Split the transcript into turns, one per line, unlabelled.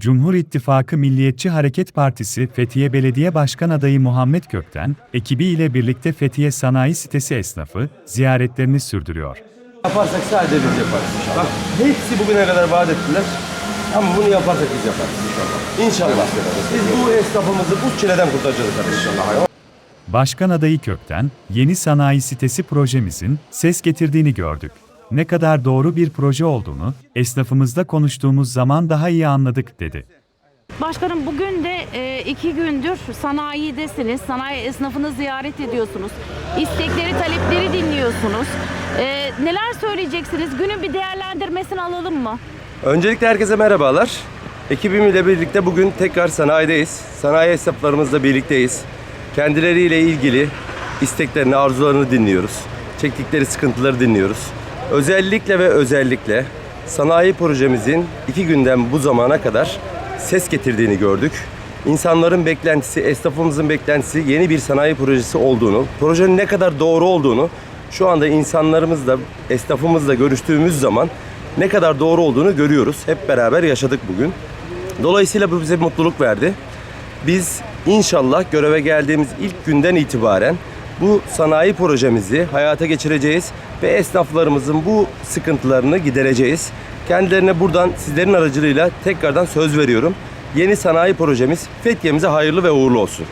Cumhur İttifakı Milliyetçi Hareket Partisi Fethiye Belediye Başkan adayı Muhammed Kökten, ekibiyle birlikte Fethiye Sanayi Sitesi esnafı ziyaretlerini sürdürüyor.
Yaparsak sadece biz yaparız inşallah. Bak hepsi bugüne kadar vaat ettiler. Ama bunu yaparsak biz yaparız inşallah. İnşallah. Biz bu esnafımızı bu çileden kurtaracağız inşallah.
Başkan adayı Kökten, yeni sanayi sitesi projemizin ses getirdiğini gördük. Ne kadar doğru bir proje olduğunu, esnafımızla konuştuğumuz zaman daha iyi anladık, dedi.
Başkanım bugün de e, iki gündür sanayidesiniz. Sanayi esnafını ziyaret ediyorsunuz. İstekleri, talepleri dinliyorsunuz. E, neler söyleyeceksiniz? Günün bir değerlendirmesini alalım mı?
Öncelikle herkese merhabalar. Ekibimle birlikte bugün tekrar sanayideyiz. Sanayi esnaflarımızla birlikteyiz. Kendileriyle ilgili isteklerini, arzularını dinliyoruz. Çektikleri sıkıntıları dinliyoruz. Özellikle ve özellikle sanayi projemizin iki günden bu zamana kadar ses getirdiğini gördük. İnsanların beklentisi, esnafımızın beklentisi yeni bir sanayi projesi olduğunu, projenin ne kadar doğru olduğunu şu anda insanlarımızla, esnafımızla görüştüğümüz zaman ne kadar doğru olduğunu görüyoruz. Hep beraber yaşadık bugün. Dolayısıyla bu bize mutluluk verdi. Biz inşallah göreve geldiğimiz ilk günden itibaren bu sanayi projemizi hayata geçireceğiz ve esnaflarımızın bu sıkıntılarını gidereceğiz. Kendilerine buradan sizlerin aracılığıyla tekrardan söz veriyorum. Yeni sanayi projemiz Fethiye'mize hayırlı ve uğurlu olsun.